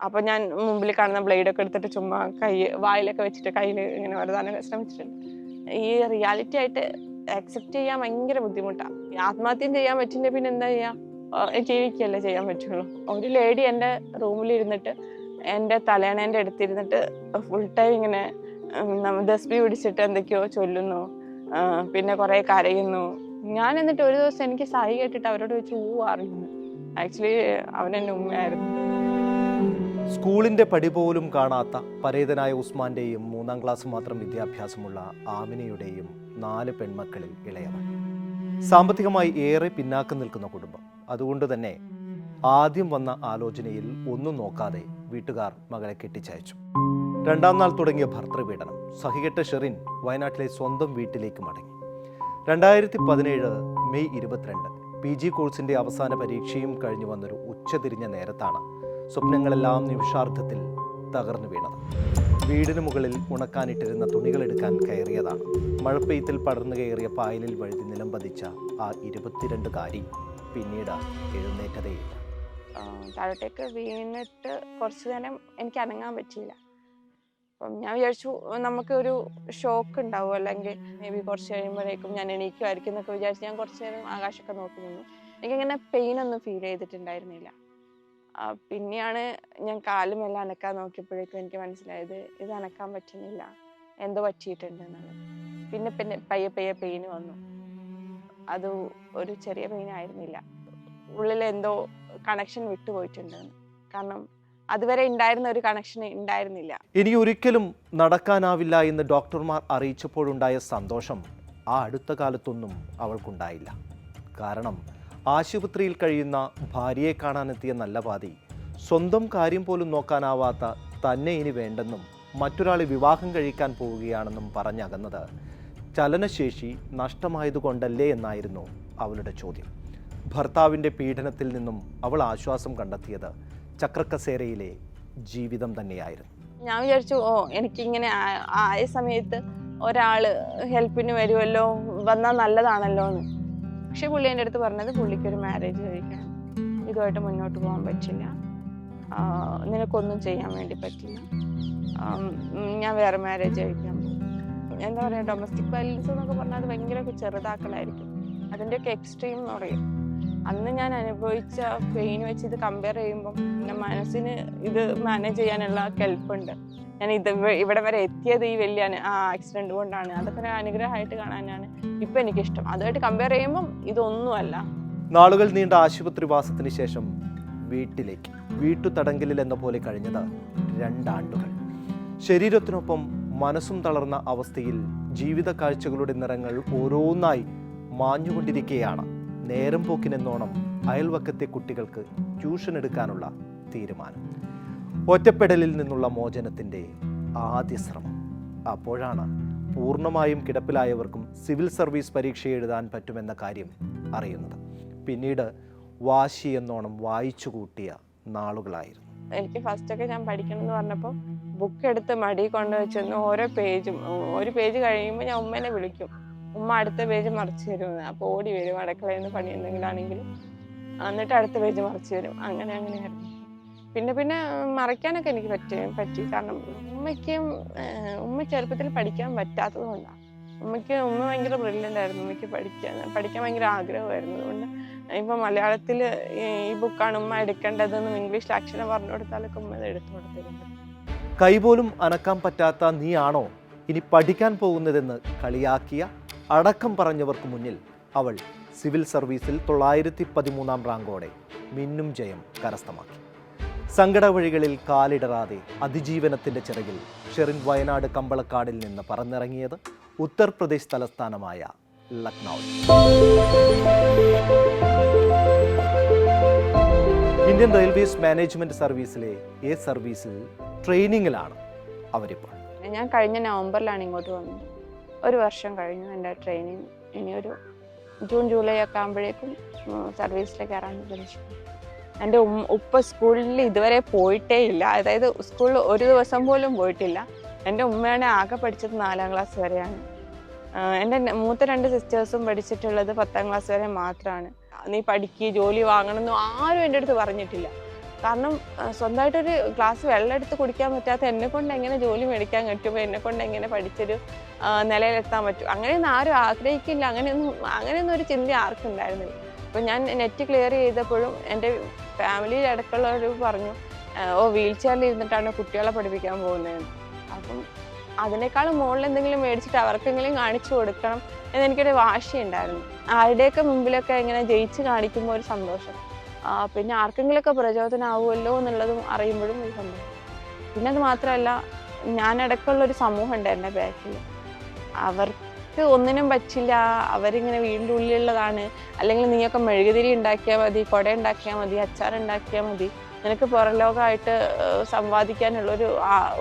അപ്പോൾ ഞാൻ മുമ്പിൽ കാണുന്ന ബ്ലേഡൊക്കെ എടുത്തിട്ട് ചുമ്മാ കൈ വായിലൊക്കെ വെച്ചിട്ട് കയ്യിൽ ഇങ്ങനെ വരുതാനൊക്കെ ശ്രമിച്ചിട്ടുണ്ട്. ഈ റിയാലിറ്റി ആയിട്ട് അക്സെപ്റ്റ് ചെയ്യാൻ ഭയങ്കര ബുദ്ധിമുട്ടാണ് ആത്മഹത്യം ചെയ്യാൻ പറ്റില്ല പിന്നെ എന്താ ചെയ്യാ? ജീവിക്കുകയല്ലേ ചെയ്യാൻ പറ്റുള്ളൂ. ഒരു ലേഡി എന്റെ റൂമിൽ ഇരുന്നിട്ട് എന്റെ തലേണേന്റെ അടുത്തിരുന്നിട്ട് ഫുൾ ടൈം ഇങ്ങനെ ദസ്ബി പിടിച്ചിട്ട് എന്തൊക്കെയോ ചൊല്ലുന്നു പിന്നെ കുറേ കരയുന്നു. ഞാൻ എന്നിട്ട് ഒരു ദിവസം എനിക്ക് സായി കേട്ടിട്ട് അവരോട് ചോദിച്ചു ഊ അറിയുന്നു. ആക്ച്വലി അവനെന്റെ ഉമ്മയായിരുന്നു. സ്കൂളിന്റെ പടി പോലും കാണാത്ത പരേതനായ ഉസ്മാന്റെയും മൂന്നാം ക്ലാസ് മാത്രം വിദ്യാഭ്യാസമുള്ള ആമിനയുടെയും നാല് പെൺമക്കളിൽ ഇളയവൻ. സാമ്പത്തികമായി ഏറെ പിന്നാക്കം നിൽക്കുന്ന കുടുംബം. അതുകൊണ്ട് തന്നെ ആദ്യം വന്ന ആലോചനയിൽ ഒന്നും നോക്കാതെ വീട്ടുകാർ മകളെ കെട്ടിച്ചയച്ചു. രണ്ടാം നാൾ തുടങ്ങിയ ഭർത്തൃപീഡനം. സഹികെട്ട ഷെറിൻ വയനാട്ടിലെ സ്വന്തം വീട്ടിലേക്ക് മടങ്ങി. രണ്ടായിരത്തി പതിനേഴ് മെയ് ഇരുപത്തിരണ്ട് പി ജി കോഴ്സിന്റെ അവസാന പരീക്ഷയും കഴിഞ്ഞു വന്നൊരു ഉച്ചതിരിഞ്ഞ നേരത്താണ് സ്വപ്നങ്ങളെല്ലാം നിമിഷാർത്ഥത്തിൽ തകർന്നു വീണത്. വീടിന് മുകളിൽ ഉണക്കാനിട്ടിരുന്ന തുണികളെടുക്കാൻ കയറിയതാണ്. മഴപ്പെയ്ത്തിൽ പടർന്നു കയറിയ പായലിൽ വഴുതി നിലം പതിച്ച ആ ഇരുപത്തിരണ്ടുകാരി പിന്നീട് എഴുന്നേറ്റതേയില്ല. താഴോട്ടേക്ക് വീണിട്ട് കുറച്ച് നേരം എനിക്ക് അനങ്ങാൻ പറ്റിയില്ല. അപ്പം ഞാൻ വിചാരിച്ചു നമുക്ക് ഒരു ഷോക്ക് ഉണ്ടാവും. അല്ലെങ്കിൽ മേ ബി കുറച്ച് കഴിയുമ്പോഴേക്കും ഞാൻ എണീക്കുമായിരിക്കും എന്നൊക്കെ വിചാരിച്ച് ഞാൻ കുറച്ച് നേരം ആകാശമൊക്കെ നോക്കി നിന്നു. എനിക്കങ്ങനെ പെയിൻ ഒന്നും ഫീൽ ചെയ്തിട്ടുണ്ടായിരുന്നില്ല. പിന്നെയാണ് ഞാൻ കാലുമെല്ലാം അനക്കാൻ നോക്കിയപ്പോഴേക്കും എനിക്ക് മനസ്സിലായത് ഇത് അനക്കാൻ പറ്റുന്നില്ല. എന്തോ പറ്റിയിട്ടുണ്ട് എന്നുള്ളത് പിന്നെ പിന്നെ പയ്യെ പയ്യെ പെയിൻ വന്നു. അത് ഒരു ചെറിയ പെയിൻ ആയിരുന്നില്ല. ഉള്ളിൽ എന്തോ കണക്ഷൻ വിട്ടുപോയിട്ടുണ്ട് കാരണം അതുവരെ ഉണ്ടായിരുന്ന ഒരു കണക്ഷൻ ഉണ്ടായിരുന്നില്ല. ഇനി ഒരിക്കലും നടക്കാനാവില്ല എന്ന് ഡോക്ടർമാർ അറിയിച്ചപ്പോഴുണ്ടായ സന്തോഷം ആ അടുത്ത കാലത്തൊന്നും അവൾക്കുണ്ടായില്ല. കാരണം ആശുപത്രിയിൽ കഴിയുന്ന ഭാര്യയെ കാണാനെത്തിയ നല്ല പാതി. സ്വന്തം കാര്യം പോലും നോക്കാനാവാത്ത തന്നെ ഇനി വേണ്ടെന്നും മറ്റൊരാളെ വിവാഹം കഴിക്കാൻ പോവുകയാണെന്നും പറഞ്ഞകന്നത്. ചലനശേഷി നഷ്ടമായതുകൊണ്ടല്ലേ എന്നായിരുന്നു അവളുടെ ചോദ്യം. ഭർത്താവിന്റെ പീഡനത്തിൽ നിന്നും അവൾ ആശ്വാസം കണ്ടെത്തിയത് ചക്രക്കസേരയിലെ ജീവിതം തന്നെയായിരുന്നു. ഞാൻ വിചാരിച്ചു ഓ എനിക്കിങ്ങനെ ആയ സമയത്ത് ഒരാൾ ഹെൽപ്പിന് വരുമല്ലോ വന്നാൽ നല്ലതാണല്ലോ എന്ന് പക്ഷെ പുള്ളി എന്റെ അടുത്ത് പറഞ്ഞത് പുള്ളിക്ക് ഒരു മാരേജ് കഴിക്കാൻ ഇതുമായിട്ട് മുന്നോട്ട് പോകാൻ പറ്റില്ല. നിനക്കൊന്നും ചെയ്യാൻ വേണ്ടി പറ്റില്ല. ഞാൻ വേറെ മാരേജ് കഴിക്കാൻ പോകും. എന്താ പറയുക ഡൊമസ്റ്റിക് വയലൻസ് എന്നൊക്കെ പറഞ്ഞാൽ അത് ഭയങ്കര ചെറുതാക്കളായിരിക്കും അതിന്റെയൊക്കെ എക്സ്ട്രീം എന്ന് പറയും. അന്ന് ഞാൻ അനുഭവിച്ച പെയിൻ വെച്ച് ഇത് കമ്പയർ ചെയ്യുമ്പം എന്റെ മനസ്സിന് ഇത് മാനേജ് ചെയ്യാനുള്ള കെൽപ്പുണ്ട് ഞാൻ ഇത് ഇവിടെ വരെ എത്തിയത് ഈ വലിയ ആ ആക്സിഡന്റ് കൊണ്ടാണ്. അതൊക്കെ ഒരു അനുഗ്രഹമായിട്ട് കാണാനാണ് ഇപ്പൊ എനിക്കിഷ്ടം. അതുമായിട്ട് കമ്പയർ ചെയ്യുമ്പോൾ ഇതൊന്നുമല്ല. നാളുകൾ നീണ്ട ആശുപത്രിവാസത്തിന് ശേഷം വീട്ടിലേക്ക് വീട്ടു തടങ്കലിൽ എന്ന പോലെ കഴിഞ്ഞത് രണ്ടാണ്ടുകൾ. ശരീരത്തിനൊപ്പം മനസ്സും തളർന്ന അവസ്ഥയിൽ ജീവിത കാഴ്ചകളുടെ നിറങ്ങൾ ഓരോന്നായി മാഞ്ഞുകൊണ്ടിരിക്കുകയാണ് നേരം പോക്കിനെന്നോണം അയൽവക്കത്തെ കുട്ടികൾക്ക് ട്യൂഷൻ എടുക്കാനുള്ള തീരുമാനം. ഒറ്റപ്പെടലിൽ നിന്നുള്ള മോചനത്തിന്റെ ആദ്യ ശ്രമം. അപ്പോഴാണ് പൂർണമായും കിടപ്പിലായവർക്കും സിവിൽ സർവീസ് പരീക്ഷ എഴുതാൻ പറ്റുമെന്ന കാര്യം അറിയുന്നത്. പിന്നീട് വാശി എന്നോണം വായിച്ചു കൂട്ടിയ നാളുകളായിരുന്നു. എനിക്ക് ഫസ്റ്റ് ഒക്കെ ഞാൻ പഠിക്കണം എന്ന് പറഞ്ഞപ്പോൾ ബുക്ക് എടുത്ത് മടി കൊണ്ടുവച്ചെന്ന് ഓരോ പേജും ഒരു പേജ് കഴിയുമ്പോൾ ഞാൻ ഉമ്മേനെ വിളിക്കും. ഉമ്മ അടുത്ത പേജ് മറിച്ച് തരുമെന്ന്. അപ്പോൾ ഓടി വരും അടുക്കളയിൽ നിന്ന് പണി എന്തെങ്കിലും ആണെങ്കിലും എന്നിട്ട് അടുത്ത പേജ് മറിച്ച് തരും. അങ്ങനെ അങ്ങനെയായിരുന്നു പിന്നെ പിന്നെ മറയ്ക്കാനൊക്കെ എനിക്ക് പറ്റി പറ്റി. കാരണം ഉമ്മയ്ക്കും ഉമ്മ ചെറുപ്പത്തിൽ പഠിക്കാൻ പറ്റാത്തത് കൊണ്ടാണ് ഉമ്മയ്ക്ക് ഉമ്മ ഭയങ്കര ബ്രില്യന്റ് ആയിരുന്നു. ഉമ്മയ്ക്ക് പഠിക്കാൻ പഠിക്കാൻ ഭയങ്കര ആഗ്രഹമായിരുന്നു. അതുകൊണ്ട് ഇപ്പൊ മലയാളത്തിൽ ഈ ബുക്കാണ് ഉമ്മ എടുക്കേണ്ടതെന്നും ഇംഗ്ലീഷിൽ അക്ഷരം പറഞ്ഞു കൊടുത്താലൊക്കെ ഉമ്മ എടുത്തു കൊടുത്തിരുന്നു കൈപോലും അനക്കാൻ പറ്റാത്ത നീയാണോ ഇനി പഠിക്കാൻ പോകുന്നതെന്ന് കളിയാക്കിയ അടക്കം പറഞ്ഞവർക്ക് മുന്നിൽ അവൾ സിവിൽ സർവീസിൽ തൊള്ളായിരത്തി പതിമൂന്നാം റാങ്കോടെ മിന്നും ജയം കരസ്ഥമാക്കി. സങ്കട വഴികളിൽ കാലിടറാതെ അതിജീവനത്തിന്റെ ചിറകിൽ ഷെറിൻ വയനാട് കമ്പളക്കാടിൽ നിന്ന് പറന്നിറങ്ങിയത് ഉത്തർപ്രദേശ് തലസ്ഥാനമായ ലക്നൗ. ഇന്ത്യൻ റെയിൽവേസ് മാനേജ്മെന്റ് സർവീസിലെ എ സർവീസിൽ ട്രെയിനിങ്ങിലാണ് അവരിപ്പോൾ. ഞാൻ കഴിഞ്ഞ നവംബറിലാണ് ഇങ്ങോട്ട് വന്നത്. ഒരു വർഷം കഴിഞ്ഞു എന്റെ ട്രെയിനിങ്. ഇനി ഒരു ജൂൺ ജൂലൈ ഒക്കെ ആകുമ്പോഴേക്കും സർവീസിലേക്ക് ഇറങ്ങി എന്റെ ഉമ്മ ഉപ്പ സ്കൂളിൽ ഇതുവരെ പോയിട്ടേ ഇല്ല. അതായത് സ്കൂളിൽ ഒരു ദിവസം പോലും പോയിട്ടില്ല. എന്റെ ഉമ്മയാണ് ആകെ പഠിച്ചത് നാലാം ക്ലാസ് വരെയാണ്. എന്റെ മൂത്ത രണ്ട് സിസ്റ്റേഴ്സും പഠിച്ചിട്ടുള്ളത് പത്താം ക്ലാസ് വരെ മാത്രമാണ് നീ പഠിക്കുക ജോലി വാങ്ങണം എന്നും ആരും എന്റെ അടുത്ത് പറഞ്ഞിട്ടില്ല. കാരണം സ്വന്തമായിട്ടൊരു ഗ്ലാസ് വെള്ളം എടുത്ത് കുടിക്കാൻ പറ്റാത്ത എന്നെ കൊണ്ട് എങ്ങനെ ജോലി മേടിക്കാൻ പറ്റുമോ എന്നെ കൊണ്ട് എങ്ങനെ പഠിച്ചൊരു നിലയിലെത്താൻ പറ്റും? അങ്ങനെയൊന്നും ആരും ആഗ്രഹിക്കില്ല. അങ്ങനെയൊന്നും അങ്ങനെയൊന്നും ഒരു ചിന്ത ആർക്കും ഉണ്ടായിരുന്നില്ല. അപ്പം ഞാൻ നെറ്റ് ക്ലിയർ ചെയ്തപ്പോഴും എന്റെ ഫാമിലിയിൽ ഇടക്കുള്ളവർ പറഞ്ഞു ഓ വീൽ ചെയറിൽ ഇരുന്നിട്ടാണ് കുട്ടികളെ പഠിപ്പിക്കാൻ പോകുന്നതെന്ന് അപ്പം അതിനേക്കാളും മുകളിൽ എന്തെങ്കിലും മേടിച്ചിട്ട് അവർക്കെങ്കിലും കാണിച്ചു കൊടുക്കണം എന്നെനിക്കൊരു വാശിയുണ്ടായിരുന്നു. ആരുടെയൊക്കെ മുമ്പിലൊക്കെ ഇങ്ങനെ ജയിച്ച് കാണിക്കുമ്പോൾ ഒരു സന്തോഷം. പിന്നെ ആർക്കെങ്കിലുമൊക്കെ പ്രചോദനമാവുമല്ലോ എന്നുള്ളതും അറിയുമ്പോഴും ഒരു സന്തോഷം. പിന്നെ അത് മാത്രമല്ല ഞാനടക്കമുള്ള ഒരു സമൂഹം ഉണ്ട് എന്റെ ബാക്കിൽ അവർക്ക് ഒന്നിനും പറ്റില്ല. അവരിങ്ങനെ വീടിന്റെ ഉള്ളിലുള്ളതാണ്. അല്ലെങ്കിൽ നീയൊക്കെ മെഴുകുതിരി ഉണ്ടാക്കിയാൽ മതി കുട ഉണ്ടാക്കിയാൽ മതി അച്ചാർ ഉണ്ടാക്കിയാൽ മതി. നിനക്ക് പുറലോകമായിട്ട് സംവാദിക്കാനുള്ളൊരു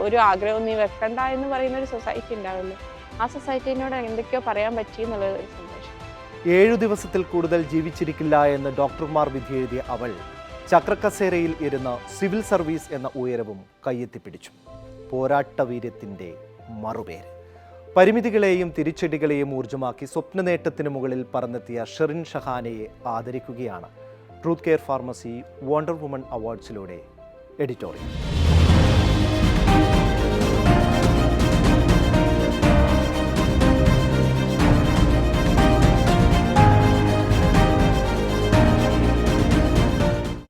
ഒരു ആഗ്രഹം നീ വെക്കണ്ട എന്ന് പറയുന്ന ഒരു സൊസൈറ്റി ഉണ്ടാവില്ലേ. ആ സൊസൈറ്റിനോട് എന്തൊക്കെയോ പറയാൻ പറ്റി എന്നുള്ളത് ഒരു സന്തോഷം. ഏഴു ദിവസത്തിൽ കൂടുതൽ ജീവിച്ചിരിക്കില്ല എന്ന് ഡോക്ടർമാർ വിധിയെഴുതിയ അവൾ ചക്രക്കസേരയിൽ ഇരുന്ന സിവിൽ സർവീസ് എന്ന ഉയരവും കയ്യെത്തിപ്പിടിച്ചു പോരാട്ടവീര്യത്തിന്റെ മറുപേര്. പരിമിതികളെയും തിരിച്ചടികളെയും ഊർജമാക്കി സ്വപ്ന നേട്ടത്തിന് മുകളിൽ പറന്നെത്തിയ ഷെറിൻ ഷഹാനയെ ആദരിക്കുകയാണ്. Truth care pharmacy wonder woman അവാർഡ്സിലൂടെ editorial